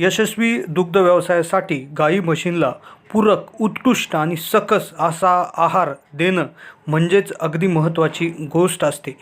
यशस्वी दुग्ध व्यवसायासाठी गाई म्हशींला पूरक उत्कृष्ट आणि सकस असा आहार देणं म्हणजेच अगदी महत्त्वाची गोष्ट असते.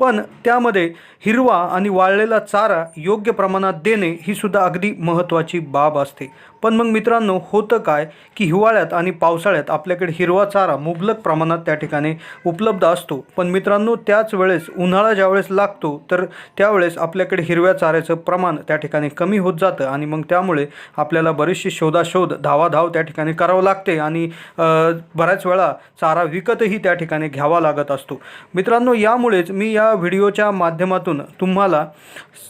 पण त्यामध्ये हिरवा आणि वाळलेला चारा योग्य प्रमाणात देणे ही सुद्धा अगदी महत्त्वाची बाब असते. पण मग मित्रांनो होतं काय की हिवाळ्यात आणि पावसाळ्यात आपल्याकडे हिरवा चारा मुबलक प्रमाणात त्या ठिकाणी उपलब्ध असतो. पण मित्रांनो त्याच वेळेस उन्हाळा ज्यावेळेस लागतो तर त्यावेळेस आपल्याकडे हिरव्या चाऱ्याचं प्रमाण त्या ठिकाणी कमी होत जातं आणि मग त्यामुळे आपल्याला बरीचशी शोधाशोध धावाधाव त्या ठिकाणी करावं लागते आणि बऱ्याच वेळा चारा विकतही त्या ठिकाणी घ्यावा लागत असतो. मित्रांनो यामुळेच मी या व्हिडिओच्या माध्यमातून तुम्हाला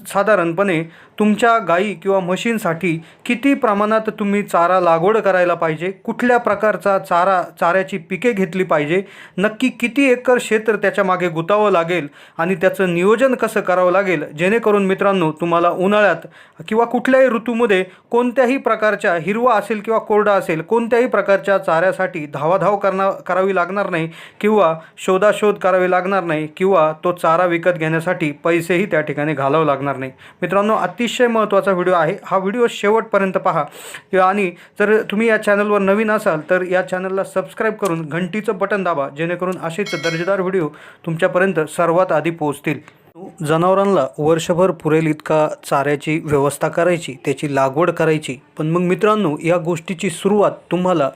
साधारणपणे तुमच्या गाई किंवा म्हशींसाठी किती प्रमाणात तुम्ही चारा लागवड करायला पाहिजे? कुठल्या प्रकारचा चारा चाऱ्याची पिके घेतली पाहिजे? नक्की किती एकर क्षेत्र त्याच्यामागे गुतावं लागेल? आणि त्याचं नियोजन कसं करावं लागेल? जेणेकरून मित्रांनो तुम्हाला उन्हाळ्यात किंवा कुठल्याही ऋतूमध्ये कोणत्याही प्रकारच्या हिरवा असेल किंवा कोरडा असेल कोणत्याही प्रकारच्या चाऱ्यासाठी धावाधाव करणार करावी लागणार नाही किंवा शोधाशोध करावी लागणार नाही किंवा तो चारा विकत घेण्यासाठी पैसेही त्या ठिकाणी घालावं लागणार नाही. मित्रांनो अतिशय महत्त्वाचा व्हिडिओ आहे. हा व्हिडिओ शेवटपर्यंत पहा. आणि जर तुम्ही या चॅनलवर नवीन असाल तर या चॅनलला सबस्क्राईब करून घंटीचं बटन दाबा जेणेकरून असेच दर्जेदार व्हिडिओ तुमच्यापर्यंत सर्वात आधी पोहोचतील. जनावरांना वर्षभर पुरेल इतका चाऱ्याची व्यवस्था करायची त्याची लागवड करायची. पण मग मित्रांनो या गोष्टीची सुरुवात तुम्हाला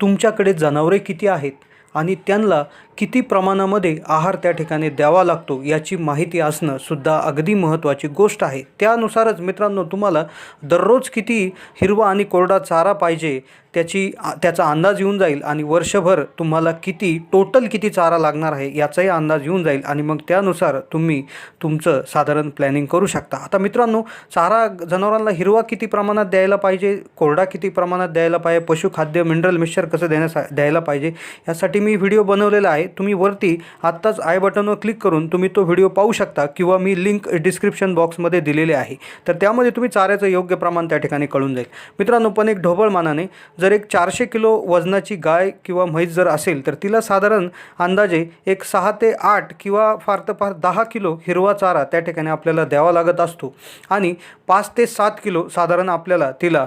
तुमच्याकडे जनावरे किती आहेत? आणि त्यांना किती प्रमाणामध्ये आहार त्या ठिकाणी द्यावा लागतो याची माहिती असणं सुद्धा अगदी महत्त्वाची गोष्ट आहे. त्यानुसारच मित्रांनो तुम्हाला दररोज किती हिरवा आणि कोरडा चारा पाहिजे त्याची त्याचा अंदाज येऊन जाईल आणि वर्षभर तुम्हाला किती टोटल किती चारा लागणार आहे याचाही अंदाज येऊन जाईल आणि मग त्यानुसार तुम्ही तुमचं साधारण प्लॅनिंग करू शकता. आता मित्रांनो चारा जनावरांना हिरवा किती प्रमाणात द्यायला पाहिजे कोरडा किती प्रमाणात द्यायला पाहिजे पशुखाद्य मिनरल मिक्सचर कसं देण्यास द्यायला पाहिजे यासाठी मी व्हिडिओ बनवलेला आहे. तुम्ही वरती आत्ताच आय बटनवर क्लिक करून तुम्ही तो व्हिडिओ पाहू शकता किंवा मी लिंक डिस्क्रिप्शन बॉक्समध्ये दिलेले आहे. तर त्यामध्ये तुम्ही चाऱ्याचं योग्य प्रमाण त्या ठिकाणी कळून जाईल. मित्रांनो पण एक ढोबळ मानाने जर एक चारशे किलो वजनाची गाय किंवा म्हैस जर असेल तर तिला साधारण अंदाजे एक सहा ते आठ किंवा फार तर फार दहा किलो हिरवा चारा त्या ठिकाणी आपल्याला द्यावा लागत असतो. आणि पाच ते सात किलो साधारण आपल्याला तिला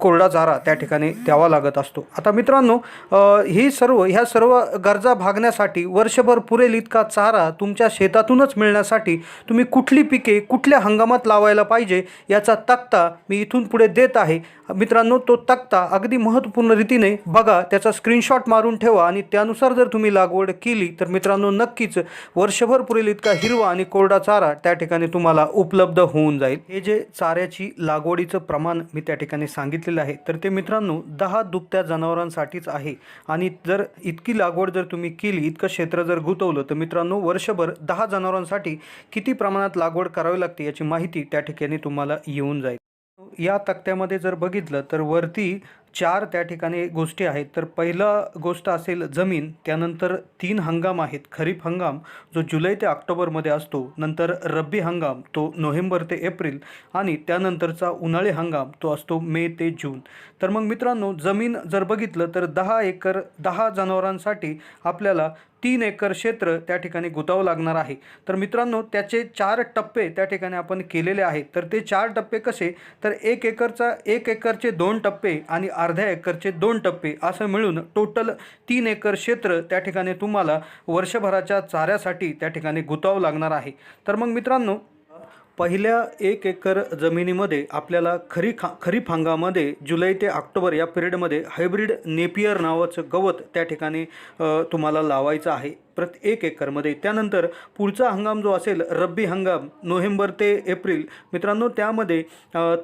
कोरडा चारा त्या ठिकाणी द्यावा लागत असतो. आता मित्रांनो ही सर्व ह्या सर्व गरजा भागण्यासाठी वर्षभर पुरेल इतका चारा तुमच्या शेतातूनच मिळण्यासाठी तुम्ही कुठली पिके कुठल्या हंगामात लावायला पाहिजे याचा तक्ता मी इथून पुढे देत आहे. मित्रांनो तो तक्ता अगदी महत्त्वपूर्ण रीतीने बघा त्याचा स्क्रीनशॉट मारून ठेवा आणि त्यानुसार जर तुम्ही लागवड केली तर मित्रांनो नक्कीच वर्षभर पुरेल इतका हिरवा आणि कोरडा चारा त्या ठिकाणी तुम्हाला उपलब्ध होऊन जाईल. हे जे चाऱ्याची लागवडीचं प्रमाण मी त्या ठिकाणी सांगितलेलं आहे तर ते मित्रांनो दहा दुभत्या जनावरांसाठीच आहे. आणि जर इतकी लागवड जर तुम्ही केली इतकं क्षेत्र जर गुंतवलं तर मित्रांनो वर्षभर दहा जनावरांसाठी किती प्रमाणात लागवड करावी लागते याची माहिती त्या ठिकाणी तुम्हाला येऊन जाईल. या तक्त्यामध्ये जर बघितलं तर वरती चार त्या ठिकाणी गोष्टी आहेत. तर पहिला गोष्ट असेल जमीन त्यानंतर तीन हंगाम आहेत. खरीप हंगाम जो जुलै ते ऑक्टोबरमध्ये असतो. नंतर रब्बी हंगाम तो नोव्हेंबर ते एप्रिल आणि त्यानंतरचा उन्हाळी हंगाम तो असतो मे ते जून. तर मग मित्रांनो जमीन जर बघितलं तर दहा एकर दहा जनावरांसाठी आपल्याला तीन एकर क्षेत्र त्या ठिकाणी गुतावं लागणार आहे. तर मित्रांनो त्याचे चार टप्पे त्या ठिकाणी आपण केलेले आहेत तर ते चार टप्पे कसे? तर एक एकरचा एक एकरचे दोन टप्पे आणि अर्ध्या एकरचे दोन टप्पे असं मिळून टोटल तीन एकर क्षेत्र त्या ठिकाणी तुम्हाला वर्षभराच्या चाऱ्यासाठी त्या ठिकाणी गुतावं लागणार आहे. तर मग मित्रांनो पहिल्या एक एकर जमिनीमध्ये आपल्याला खरी खा खरीप हंगामामध्ये जुलै ते ऑक्टोबर या पिरियडमध्ये हायब्रिड नेपियर नावाचं गवत त्या ठिकाणी तुम्हाला लावायचं आहे. प्रत एक एकरमध्ये. त्यानंतर पुढचा हंगाम जो असेल रब्बी हंगाम नोव्हेंबर ते एप्रिल. मित्रांनो त्यामध्ये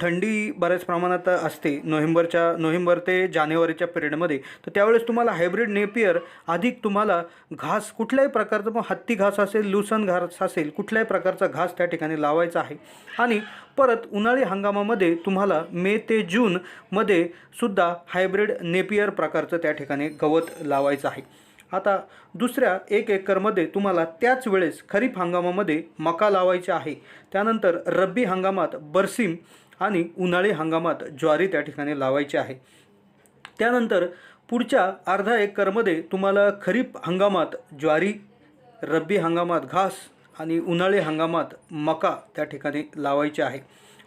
थंडी बऱ्याच प्रमाणात असते नोव्हेंबरच्या नोव्हेंबर ते जानेवारीच्या पिरियडमध्ये. तर त्यावेळेस तुम्हाला हायब्रिड नेपियर अधिक तुम्हाला घास कुठल्याही प्रकारचं मग हत्ती घास असेल लुसन घास असेल कुठल्याही प्रकारचा घास त्या ठिकाणी लावायचा आहे. आणि परत उन्हाळी हंगामामध्ये तुम्हाला मे ते जूनमध्ये सुद्धा हायब्रिड नेपियर प्रकारचं त्या ठिकाणी गवत लावायचं आहे. आता दुसऱ्या एक एकरमध्ये तुम्हाला त्याच वेळेस खरीप हंगामामध्ये मका लावायची आहे. त्यानंतर रब्बी हंगामात बरसीम आणि उन्हाळी हंगामात ज्वारी त्या ठिकाणी लावायची आहे. त्यानंतर पुढच्या अर्धा एकरमध्ये तुम्हाला खरीप हंगामात ज्वारी रब्बी हंगामात घास आणि उन्हाळी हंगामात मका त्या ठिकाणी लावायची आहे.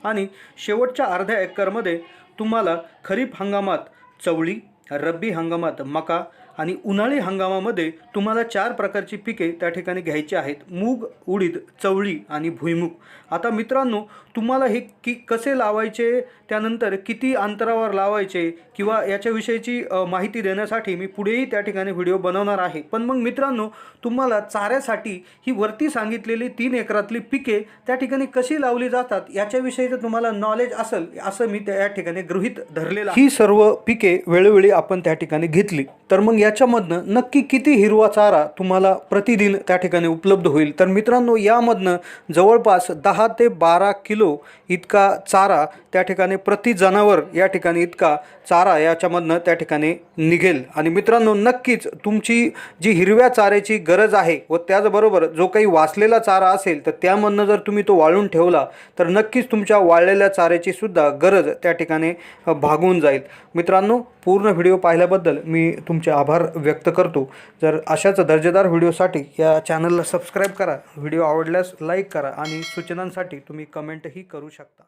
आणि शेवटच्या अर्ध्या एकरमध्ये तुम्हाला खरीप हंगामात चवळी रब्बी हंगामात मका आणि उन्हाळी हंगामामध्ये तुम्हाला चार प्रकारची पिके त्या ठिकाणी घ्यायची आहेत. मूग उडीद चवळी आणि भुईमुग. आता मित्रांनो तुम्हाला हे की कसे लावायचे त्यानंतर किती अंतरावर लावायचे किंवा याच्याविषयीची माहिती देण्यासाठी मी पुढेही त्या ठिकाणी व्हिडिओ बनवणार आहे. पण मग मित्रांनो तुम्हाला चाऱ्यासाठी ही वरती सांगितलेली तीन एकरातली पिके त्या ठिकाणी कशी लावली जातात याच्याविषयी जर तुम्हाला नॉलेज असेल असं मी त्या ठिकाणी गृहीत धरलेलं ही सर्व पिके वेळोवेळी आपण त्या ठिकाणी घेतली. तर मग याच्यामधनं नक्की किती हिरवा चारा तुम्हाला प्रतिदिन त्या ठिकाणी उपलब्ध होईल? तर मित्रांनो यामधनं जवळपास दहा ते बारा किलो इतका चारा त्या ठिकाणी प्रति जनावर या ठिकाणी इतका चारा याच्यामधनं त्या ठिकाणी निघेल. आणि मित्रांनो नक्कीच तुमची जी हिरव्या चाऱ्याची गरज आहे व त्याचबरोबर जो काही वाचलेला चारा असेल तर त्यामधनं जर तुम्ही तो वाळून ठेवला तर नक्कीच तुमच्या वाळलेल्या चाऱ्याची सुद्धा गरज त्या ठिकाणी भागून जाईल. मित्रांनो पूर्ण व्हिडिओ पाहिल्याबद्दल मी तुमचे आभार व्यक्त करतो. जर अशाच दर्जेदार व्हिडिओसाठी या चॅनलला सबस्क्राईब करा. व्हिडिओ आवडल्यास लाईक करा आणि सूचनांसाठी तुम्ही कमेंटही करू शकता.